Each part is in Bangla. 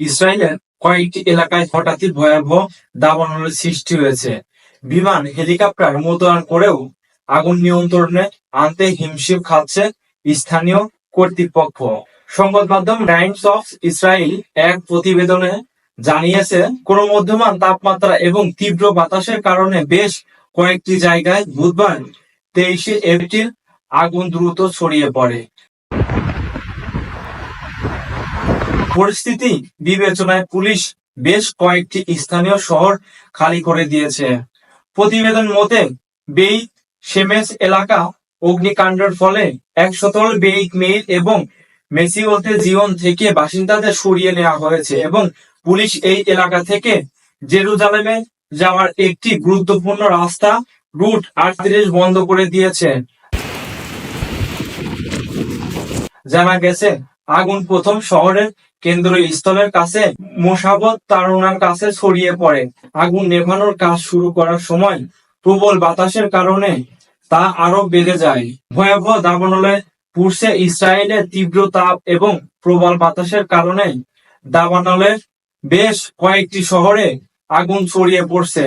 ইসরায়েলের কয়েকটি এলাকায় হঠাৎই ভয়াবহ দাবানলের সৃষ্টি হয়েছে। বিমান, হেলিকপ্টার মোতায়েন করেও আগুন নিয়ন্ত্রণে আনতে হিমশিম খাচ্ছে স্থানীয় কর্তৃপক্ষ। সংবাদ মাধ্যম টাইমস অফ ইসরায়েল এক প্রতিবেদনে জানিয়েছে, ক্রমবর্ধমান তাপমাত্রা এবং তীব্র বাতাসের কারণে বেশ কয়েকটি জায়গায় বুধবার তেইশে এপ্রিল আগুন দ্রুত ছড়িয়ে পড়ে। পরিস্থিতি বিবেচনায় পুলিশ বেশ কয়েকটি স্থানীয় শহর খালি করে দিয়েছে। প্রতিবেদন মতে বেইত সেমেস এলাকা, অগ্নিকাণ্ডের ফলে একশতল বেইত মেইল এবং মেসিওতে জীবন থেকে বাসিন্দাদের সরিয়ে নেওয়া হয়েছে এবং পুলিশ এই এলাকা থেকে জেরুজালেমে যাওয়ার একটি গুরুত্বপূর্ণ রাস্তা, রুট আটত্রিশ বন্ধ করে দিয়েছে। জানা গেছে, আগুন প্রথম শহরের কেন্দ্রস্থলের কাছে মোশাবত তারুণার কাছে ছড়িয়ে পড়ে। আগুন নেভানোর কাজ শুরু করার সময় প্রবল বাতাসের কারণে তা আরও বেড়ে যায়। ভয়াবহ দাবানলে পুরছে ইসরায়েলের তীব্র তাপ এবং প্রবল বাতাসের কারণে দাবানলের বেশ কয়েকটি শহরে আগুন ছড়িয়ে পড়ছে।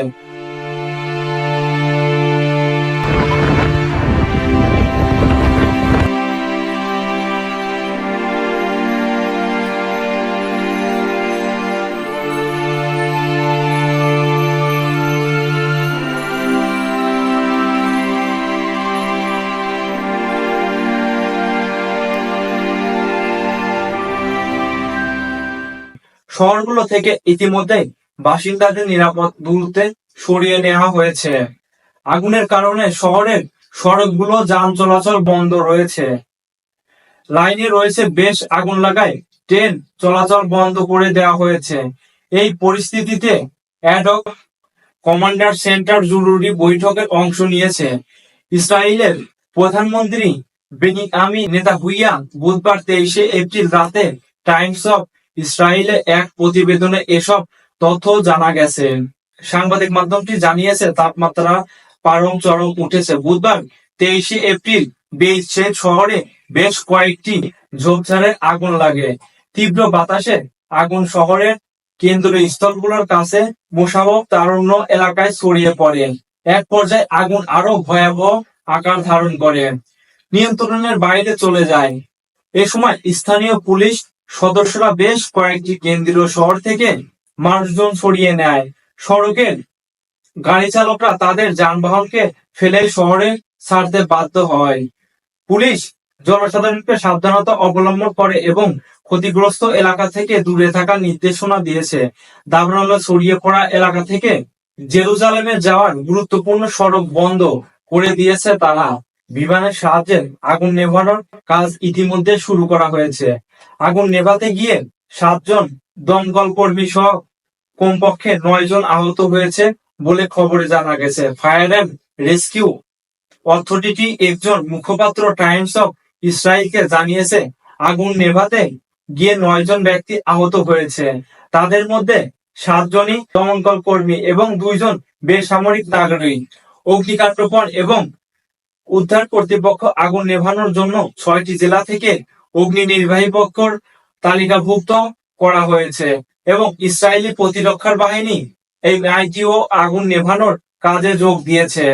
শহরগুলো থেকে ইতিমধ্যে বাসিন্দাদের নিরাপদ দূরত্বে সরিয়ে নেওয়া হয়েছে। আগুনের কারণে শহরের সড়কগুলো যান চলাচল বন্ধ রয়েছে। লাইনে রয়েছে বেশ আগুন লাগায় ট্রেন চলাচল বন্ধ করে দেওয়া হয়েছে। এই পরিস্থিতিতে অ্যাডক কমান্ডার সেন্টার জরুরি বৈঠকের অংশ নিয়েছে। ইসরায়েলের প্রধানমন্ত্রী বেনি নেতা হুইয়া বুধবার তেইশে এপ্রিল রাতে টাইমস অফ ইসরায়েলে এক প্রতিবেদনে এসব তথ্য জানা গেছে। সাংবাদিক মাধ্যমটি জানিয়েছে, তাপমাত্রা পারম চরম উঠেছে। বুধবার তেইশে এপ্রিল বেইসের শহরে বেশ কয়েকটি ঝোপঝাড়ের আগুন লাগে। তীব্র বাতাসে আগুন শহরের কেন্দ্রীয় স্থলগুলোর কাছে মোশাবক তারণ্য এলাকায় ছড়িয়ে পড়ে। এক পর্যায়ে আগুন আরও ভয়াবহ আকার ধারণ করে। নিয়ন্ত্রণের বাইরে চলে যায়। এ সময় স্থানীয় পুলিশ সদস্যরা বেশ কয়েকটি কেন্দ্রীয় শহর থেকে মানুষজন সরিয়ে নেয়। সড়কের গাড়ি চালকরা তাদের যানবাহনকে ফেলে শহরে ছাড়তে বাধ্য হয়। পুলিশ জনসাধারণকে সাবধানতা অবলম্বন করে এবং ক্ষতিগ্রস্ত এলাকা থেকে দূরে থাকার নির্দেশনা দিয়েছে। দাবরাল্লা ছড়িয়ে পড়া এলাকা থেকে জেরুজালেমে যাওয়ার গুরুত্বপূর্ণ সড়ক বন্ধ করে দিয়েছে তারা। বিমানের সাহায্যে আগুন নেভানোর কাজ ইতিমধ্যে শুরু করা হয়েছে। আগুন নেভাতে গিয়ে সাতজন দমকল কর্মী সহ কমপক্ষে নয় জন আহত হয়েছে বলে খবরে জানা গেছে। ফায়ার অ্যান্ড রেস্কিউ অথরিটি একজন মুখপাত্র টাইমস অফ ইসরায়েলকে জানিয়েছে, আগুন নেভাতে গিয়ে নয় জন ব্যক্তি আহত হয়েছে। তাদের মধ্যে সাতজনই দমকল কর্মী এবং দুইজন বেসামরিক নাগরিক। অগ্নিকাণ্ডপণ এবং উদ্ধার কর্তৃপক্ষ আগুন নেভানোর জন্য ছয়টি জেলা থেকে অগ্নি নির্বাহী পক্ষর তালিকাভুক্ত করা হয়েছে এবং ইসরায়েলি প্রতিরক্ষার বাহিনী এই আইটিও আগুন নেভানোর কাজে যোগ দিয়েছে।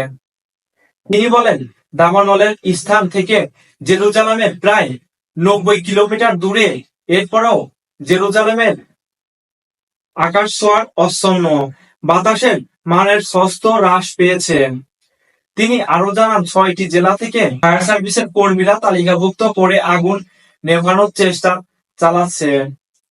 তিনি বলেন, দামানলের স্থান থেকে জেরুজালামের প্রায় নব্বই কিলোমিটার দূরে, এরপরও জেরুজালেমের আকাশ ছোঁয়ার অচ্ছন্ন। বাতাসের মানের সস্ত হ্রাস পেয়েছে। তিনি আরও জানান, ছয়টি জেলা থেকে ফায়ার সার্ভিসের কর্মীরা তালিকাভুক্ত করে আগুন নেভানোর চেষ্টা চালাচ্ছে